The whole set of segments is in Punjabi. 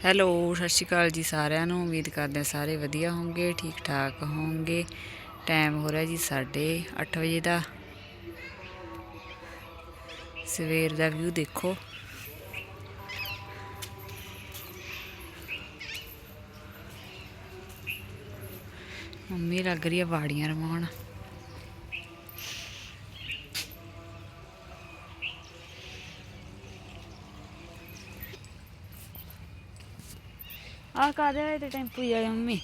ਹੈਲੋ, ਸਤਿ ਸ਼੍ਰੀ ਅਕਾਲ ਜੀ ਸਾਰਿਆਂ ਨੂੰ। ਉਮੀਦ ਕਰਦੇ ਹਾਂ ਸਾਰੇ ਵਧੀਆ ਹੋਵੋਗੇ ਠੀਕ ਠਾਕ ਹੋਵੋਗੇ ਟਾਈਮ ਹੋ ਰਿਹਾ ਜੀ 8:30 ਵਜੇ ਦਾ। ਸਵੇਰ ਦਾ ਵਿਊ ਦੇਖੋ। ਮੰਮੀ ਲੱਗ ਰਹੀ ਆ ਬਾੜੀਆਂ ਰਮਾਉਣ ਆ ਕਾਦੇ ਵਾਲੇ ਤੇ ਟੈਂਪੂ ਗਿਆ ਮੰਮੀ?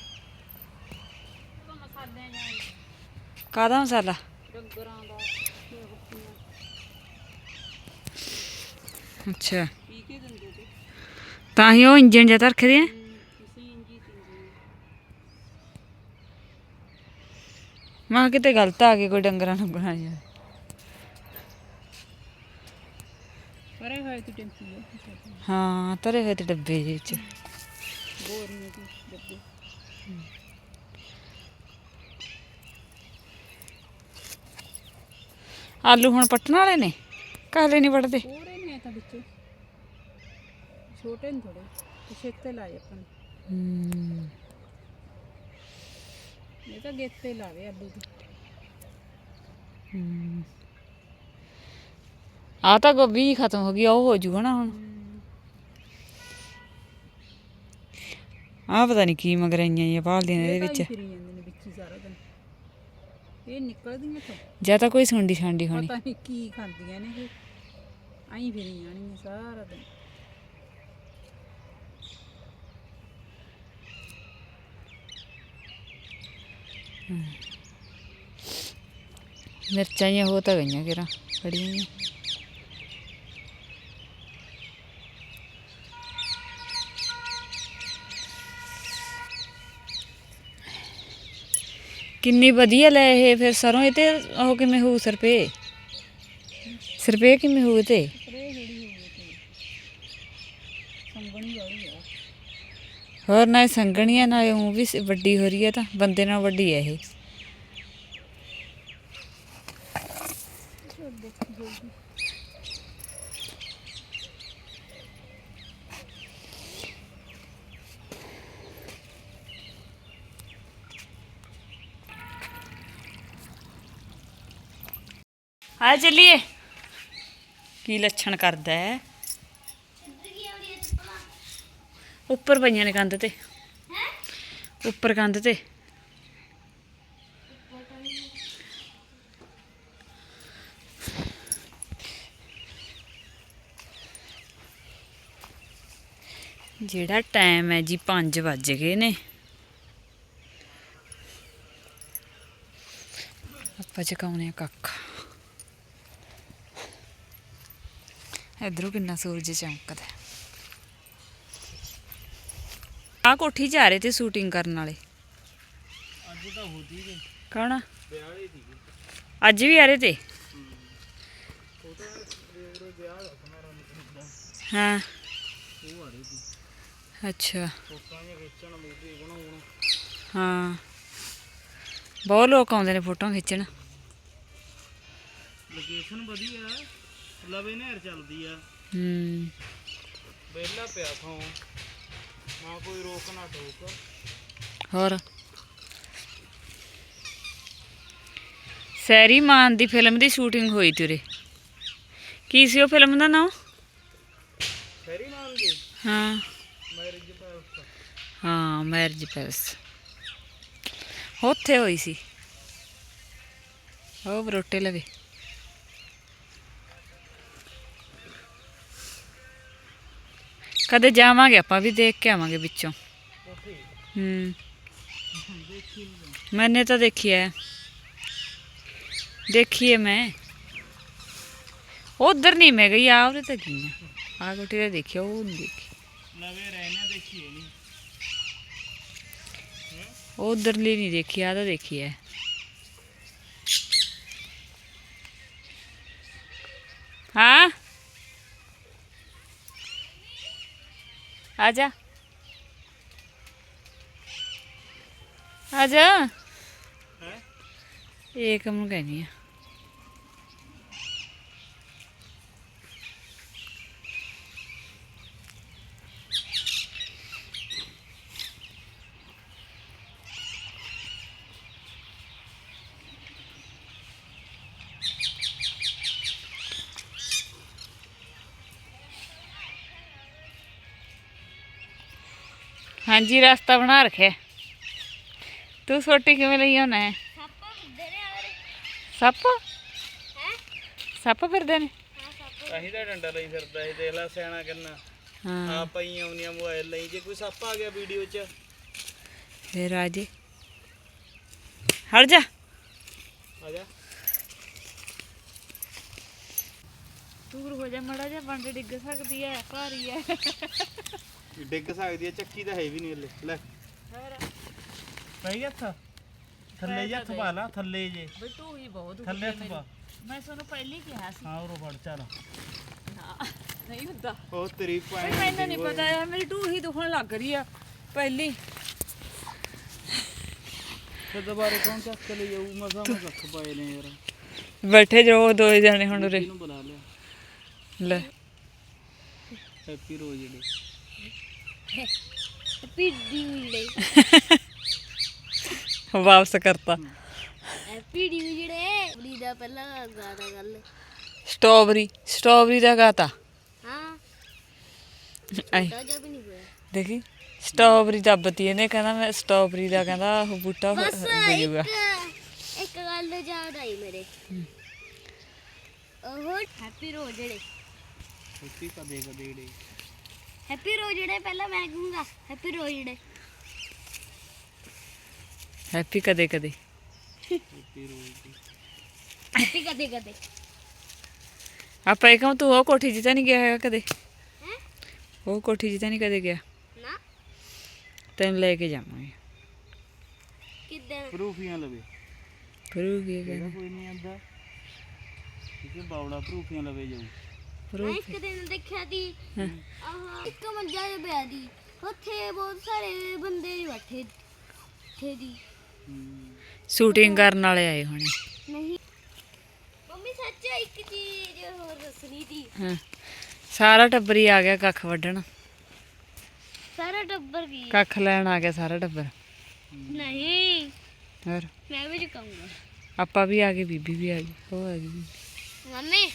ਕਾਦਾ ਮਸਾਲਾ? ਅੱਛਾ। ਤਾਂ ਹੀ ਉਹ ਇੰਜਣ ਜਿਹਾ ਰੱਖਦੇ ਆ? ਮਾਂ ਕਿਤੇ ਗਲਤ ਆ ਗਈ ਕੋਈ ਡੰਗਰਾਂ ਨੂੰ ਬਣਾ ਜਾ ਪਰੇ ਹੋਏ ਤੇ ਟੈਂਪੂ ਹੈ ਹਾਂ ਤਰੇ ਹੋਏ ਤੇ ਡੱਬੇ ਜਿਹੇ ਚ ਆਲੂ ਹੁਣ ਪੱਟਣ ਵਾਲੇ ਨੇ? ਕਾਲੇ ਨਹੀਂ ਵੱਢਦੇ ਥੋੜੇ ਨੇ ਤਾਂ ਵਿੱਚ। ਛੋਟੇ ਨੇ ਥੋੜੇ ਛੇਤੇ ਲਾਏ ਆਪਾਂ ਨੇ। ਹਮ, ਇਹ ਤਾਂ ਗੇਤੇ ਲਾਵੇ ਆਲੂ ਦੀ। ਹਮ। ਆ ਤਾਂ ਗੋਭੀ ਖਤਮ ਹੋ ਗਈ ਆ, ਉਹ ਹੋ ਜੂਗਾ ਨਾ ਹੁਣ। ਆ ਪਤਾ ਨਹੀਂ ਕੀ ਮਗਰਾਈਆਂ ਇਹ ਪਾਲਦੀਆਂ ਨੇ ਇਹਦੇ ਇਹ ਵਿੱਚ। ਹੀ ਫਿਰੀ ਜਾਂਦੇ ਨੇ ਵਿੱਚ ਹੀ ਸਾਰਾ ਦਿਨ। ਇਹ ਨਿਕਲਦੀਆਂ ਤਾਂ ਜਾਂ ਤਾਂ ਕੋਈ ਸੁੰਡੀ ਛਾਂਡੀ ਹੋਣੀ। ਪਤਾ ਨਹੀਂ ਕੀ ਖਾਂਦੀਆਂ ਨੇ ਇਹ। ਆਈ ਫਿਰੀ ਜਾਣੀਆਂ ਸਾਰਾ ਦਿਨ। ਮਿਰਚਾਂ ਜਿਹੀਆਂ ਹੋ ਤਾਂ ਗਈਆਂ ਕਿਰਾ ਖੜੀਆਂ ਕਿੰਨੀ ਵਧੀਆ ਲੈ ਇਹ ਫਿਰ ਸਰੋਂ ਇਹ ਤੇ ਉਹ ਕਿਵੇਂ ਹੋਊ ਸਰਪੇ? ਸਰਪੇ ਕਿਵੇਂ ਹੋਊ ਤੇ? ਹੋਰ ਨਾ ਇਹ ਸੰਗਣੀ ਆ ਨਾ ਉਹ ਵੀ ਵੱਡੀ ਹੋ ਰਹੀ ਹੈ ਤਾਂ ਬੰਦੇ ਨਾਲ ਵੱਡੀ ਹੈ ਇਹ। ਆ ਚੱਲੀਏ। ਕੀ ਲੱਛਣ ਕਰਦਾ ਹੈ? ਉੱਪਰ ਪਈਆਂ ਨੇ ਕੰਧ ਤੇ। ਉੱਪਰ ਕੰਧ ਤੇ। ਜਿਹੜਾ ਟਾਈਮ ਹੈ ਜੀ 5 ਵੱਜ ਗਏ ਨੇ। ਆਪਾਂ ਚਕਾਉਣੇ ਆ ਕੱਖ। ਇਧਰੋਂ ਕਿੰਨਾ ਸੂਰਜ ਚਮਕਦਾ। ਆ ਕੋਠੀ 'ਚ ਆ ਰਹੇ ਤੇ ਸ਼ੂਟਿੰਗ ਕਰਨ ਵਾਲੇ। ਅੱਜ ਤਾਂ ਹੋਦੀ ਗਈ ਦੀ ਅੱਜ ਵੀ ਆ ਰਹੇ ਤੇ। ਹਾਂ। ਉਹ ਆ ਰਹੀ ਸੀ ਅੱਛਾ। ਫੋਟੋਆਂ ਜਿਹਾ ਖਿੱਚਣ ਮੂਵੀ ਬਣਾਉਣ ਹਾਂ। ਬਹੁਤ ਲੋਕ ਆਉਂਦੇ ਨੇ ਫੋਟੋਆਂ ਖਿੱਚਣ। ਲੋਕੇਸ਼ਨ ਵਧੀਆ ਲਵੇ ਨਹਿਰ ਚੱਲਦੀ ਆ। ਹੂੰ। ਵਿਹਲਾ ਪਿਆ ਥਾਂ। ਨਾ ਕੋਈ ਰੋਕ ਨਾ ਟੋਕ। ਹੋਰ? ਸੈਰੀ ਮਾਨ ਦੀ ਫਿਲਮ ਦੀ ਸ਼ੂਟਿੰਗ ਹੋਈ ਤੀ ਉਰੇ ਕੀ ਸੀ ਉਹ ਫਿਲਮ ਦਾ ਨਾਮ? ਫੈਰੀ ਮਾਨ ਦੀ? ਹਾਂ। ਮੈਰਿਜ ਪੈਲਸ ਹਾਂ ਮੈਰਿਜ ਪੈਲਸ ਉੱਥੇ ਹੋਈ ਸੀ। ਉਹ ਬਰੋਟੇ ਲਵੇ। ਕਦੇ ਜਾਵਾਂਗੇ ਆਪਾਂ ਵੀ ਦੇਖ ਕੇ ਆਵਾਂਗੇ ਵਿੱਚੋਂ। ਹੂੰ। ਮੈਨੇ ਤਾਂ ਦੇਖੀ ਹੈ ਦੇਖੀ ਹੈ ਮੈਂ। ਉਧਰ ਨਹੀਂ ਮੈਂ ਗਈ ਆ ਉਹਦੇ ਤੇ ਗਈ ਆ। ਆ ਗੋਟੀ ਤੇ ਦੇਖਿਆ ਉਹ ਨਹੀਂ ਦੇਖੀ। ਲਵੇ ਰਹਿਣਾ ਦੇਖੀ ਨਹੀਂ ਉਧਰ ਲਈ ਨਹੀਂ ਦੇਖੀ ਆ ਤਾਂ ਦੇਖੀ ਹੈ ਹਾਂ? ਆ ਜਾ। ਆ ਜਾ। ਹੈ? ਏਕਮ ਨੂੰ ਕਹਿਨੀ ਆ। ਹਾਂਜੀ ਰਸਤਾ ਬਣਾ ਰੱਖਿਆ। ਤੂੰ ਸੋਟੀ ਕਿਵੇਂ ਲਈ ਆਉਣਾ ਹੈ? ਸੱਪ ਹੁੰਦੇ ਨੇ ਔਰ ਸੱਪ? ਹੈ? ਸੱਪ ਫਿਰਦੇ ਨੇ? ਹਾਂ ਸੱਪ ਅਹੀਂ ਤਾਂ ਡੰਡਾ ਲਈ ਫਿਰਦਾ ਸੀ ਦੇਖ ਲੈ ਸਿਆਣਾ ਕਿੰਨਾ। ਹਾਂ। ਆ ਪਈ ਆਉਣੀਆਂ ਮੋਬਾਈਲ ਲਈ ਜੇ ਕੋਈ ਸੱਪ ਆ ਗਿਆ ਵੀਡੀਓ 'ਚ। ਫੇਰ ਆਜੇ ਹਟ ਜਾ। ਆ ਜਾ। ਦੂਰ ਹੋ ਜਾ ਮੜਾ ਜਾ ਬੰਡ ਡਿੱਗ ਸਕਦੀ ਹੈ ਭਾਰੀ ਹੈ ਡਿੱਗ ਸਕਦੀ ਹੈ ਚੱਕੀ ਤਾਂ ਹੈ ਵੀ ਨਹੀਂ ਹਲੇ। ਲੈ। ਪਈ ਹੱਥ? ਥੱਲੇ ਜੇ ਹੱਥ ਪਾ ਲਾ ਥੱਲੇ ਜੇ। ਬਟੂ ਹੀ ਬਹੁਤ ਥੱਲੇ ਹੱਥ ਪਾ। ਮੈਂ ਤੁਹਾਨੂੰ ਪਹਿਲੀ ਕਿਹਾ ਸੀ। ਹਾਂ ਉਹ ਫੜ ਚੱਲ। ਨਹੀਂ ਹੁੰਦਾ। ਉਹ ਤੇਰੀ ਬਈ ਪਾਣੀ ਮੈਨੂੰ ਨਹੀਂ ਪਤਾ ਯਾਰ ਮੇਰੀ ਟੂ ਹੀ ਦੁਖਣ ਲੱਗ ਰਹੀ ਆ ਪਹਿਲੀ। ਤੇ ਦੁਬਾਰੇ ਕੌਣ ਚੱਕ ਕੇ ਲੈ ਜਾਊ? ਮਸਾ ਮੈਂ ਕੱਖ ਪਾਏ ਨੇ ਯਾਰ। ਬੈਠੇ ਜੋ ਦੋ ਜਣੇ ਹੁਣ ਉਰੇ। ਇਹਨੂੰ ਬੁਲਾ ਲਿਆ ਲੈ। ਹੈਪੀ ਰੋਜ਼ ਡੇ ਹੈਪੀ ਡਿਊਡੇ ਵਾਪਸ ਕਰਤਾ। ਹੈਪੀ ਡਿਊਡੇ ਬਲੀ ਦਾ ਪਹਿਲਾਂ ਗਾਣਾ ਗੱਲ। ਸਟ੍ਰਾਬੇਰੀ ਸਟ੍ਰਾਬੇਰੀ ਦਾ ਗਾਤਾ। ਹਾਂ। ਆਈ ਦੇਖੀ ਸਟ੍ਰਾਬੇਰੀ ਦੱਬਤੀ ਇਹਨੇ ਕਹਿੰਦਾ ਮੈਂ ਸਟ੍ਰਾਬੇਰੀ ਦਾ ਕਹਿੰਦਾ ਉਹ ਬੂਟਾ ਹੋ ਜਾਊਗਾ। ਇੱਕ ਗੱਲ ਯਾਦ ਆਈ ਮੇਰੇ। ਉਹ ਹੈਪੀ ਰੋ ਜਿਹੜੇ ਹੈਪੀ ਕਦੇ ਕਦੇ ਡੇ ਹੈਪੀ ਰੋ ਜਿਹੜੇ ਪਹਿਲਾਂ ਮੈਂ ਕਹੂੰਗਾ ਹੈਪੀ ਰੋ ਜਿਹੜੇ ਹੈਪੀ ਕਦੇ ਕਦੇ। Happy rose day. ਹੈਪੀ ਕਦੇ ਕਦੇ। ਆਪਾਂ ਇਹ ਕਹਾਂ ਤੂੰ ਉਹ ਕੋਠੀ 'ਚ ਤਾਂ ਨਹੀਂ ਗਿਆ ਹੈਗਾ ਕਦੇ? ਹੈ? ਉਹ ਕੋਠੀ 'ਚ ਤਾਂ ਨਹੀਂ ਕਦੇ ਗਿਆ? ਨਾ। ਤੈਨੂੰ ਲੈ ਕੇ ਜਾਵਾਂਗੇ। ਕਿੱਦਾਂ? ਪ੍ਰੂਫੀਆਂ ਲਵੇ। ਫਰੂ ਕੀ ਇਹਦਾ ਕਹਿੰਦਾ ਕੋਈ ਨਹੀਂ ਆਂਦਾ। ਕਿਉਂਕਿ ਬਾਵੜਾ ਪ੍ਰੂਫੀਆਂ ਲਵੇ ਜਾਊ। ਮੈਂ ਇੱਕ ਦਿਨ ਦੇਖਿਆ ਦੀ ਆਹ ਇੱਕ ਮੰਜਾ ਜਿਹਾ ਪਿਆ ਦੀ ਉੱਥੇ ਬਹੁਤ ਸਾਰੇ ਬੰਦੇ ਜਿਹੇ ਬੈਠੇ ਉੱਥੇ ਦੀ। ਹੂੰ ਸ਼ੂਟਿੰਗ ਕਰਨ ਵਾਲੇ ਆਏ ਹੋਣੇ। ਨਹੀਂ। ਮੰਮੀ ਸੱਚ ਇੱਕ ਚੀਜ਼ ਹੋਰ ਦੱਸਣੀ ਸੀ। ਹਾਂ। ਸਾਰਾ ਟੱਬਰ ਹੀ ਆ ਗਿਆ ਕੱਖ ਵੱਢਣ। ਸਾਰਾ ਟੱਬਰ ਕੀ? ਕੱਖ ਲੈਣ ਆ ਗਿਆ ਸਾਰਾ ਟੱਬਰ। ਨਹੀਂ। ਹੋਰ? ਮੈਂ ਵੀ ਚੁਕਾਉਂਗਾ ਆਪਾਂ ਵੀ ਆ ਗਏ ਬੀਬੀ ਵੀ ਆ ਗਈ ਉਹ ਆ ਗਈ। ਮੰਮੀ।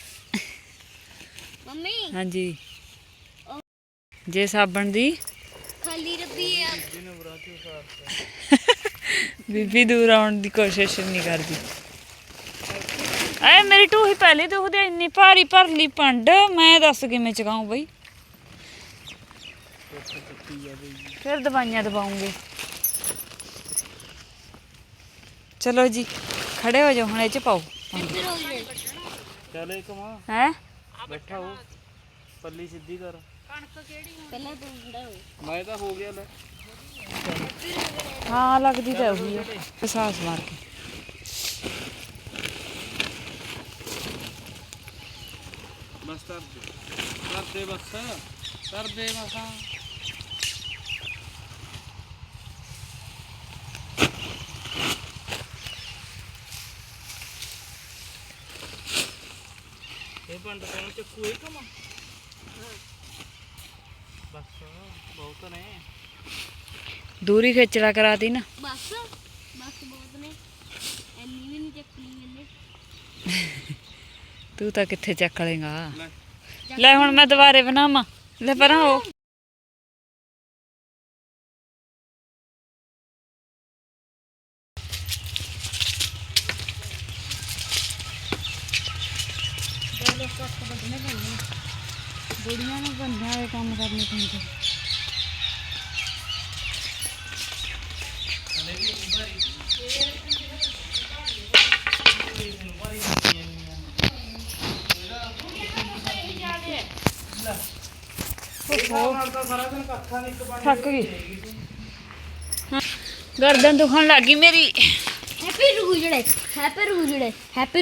ਮੰਮੀ? ਹਾਂਜੀ। ਜੇ ਸਾਬਣ ਦੀ। ਖਾਲੀ ਰੱਬੀ ਆ। ਬੀਬੀ ਦੂਰ ਆਉਣ ਦੀ ਕੋਸ਼ਿਸ਼ ਨਹੀਂ ਕਰਦੀ। ਐ ਮੇਰੀ ਟੂਹੀ ਪਹਿਲੇ ਦੁਖਦੀ ਇੰਨੀ ਭਾਰੀ ਭਰ ਲਈ ਪੰਡ ਮੈਂ ਦੱਸ ਕਿਵੇਂ ਚਕਾਉਂ ਬਈ? ਫਿਰ ਦਵਾਈਆਂ ਦਵਾਉਂਗੇ। ਚਲੋ ਜੀ ਖੜੇ ਹੋ ਜਾਓ ਹੁਣ ਇਹ ਚ ਪਾਓ। ਚੱਲ ਇੱਕ ਮਾਂ ਹੈ? ਬੈਠਾ ਹੋ ਪੱਲੀ ਸਿੱਧੀ ਕਰ। ਪਹਿਲਾਂ ਤੂੰ ਖੜਾ ਹੋ। ਮੈਂ ਤਾਂ ਹੋ ਗਿਆ ਲੈ ਹਾਂ ਲੱਗਦੀ ਤਾਂ ਉਹੀ ਆ। ਸਾਸ ਮਾਰ ਕੇ। ਬਸ ਕਰ ਦੇ। ਕਰ ਦੇ ਬਸ। ਕਰ ਦੇ ਮਸਾਂ ਬੰਦ ਕੋਣ ਚੱਕੂ ਇਹ ਕਮਾ? ਬਸ ਬਹੁਤ ਨੇ। ਦੂਰੀ ਖਿੱਚੜਾ ਕਰਾਤੀ ਨਾ। ਬਸ ਬਸ ਬਹੁਤ ਨੇ। ਐਨੀ ਵੀ ਨਹੀਂ ਚੱਕਣੀ ਮੈਨੇ ਤੂੰ ਤਾਂ ਕਿੱਥੇ ਚੱਕ ਲੇਗਾ ਲੈ। ਹੁਣ ਮੈਂ ਦੁਬਾਰੇ ਬਣਾਵਾਂ। ਲੈ ਪਰਾਂ ਹੋ ਬੁੜੀਆਂ ਨੂੰ ਬੰਦਿਆਂ ਵਾਲੇ ਕੰਮ ਕਰਨੇ ਪੈਂਦੇ ਨਾਲ ਤਾਂ ਸਾਰਾ ਦਿਨ ਕੱਖਾਂ ਨਹੀਂ ਇੱਕ ਬਣ ਥੱਕ ਗਈ ਗਰਦਨ ਦੁਖਣ ਲੱਗੀ ਮੇਰੀ ਹੈਪੀ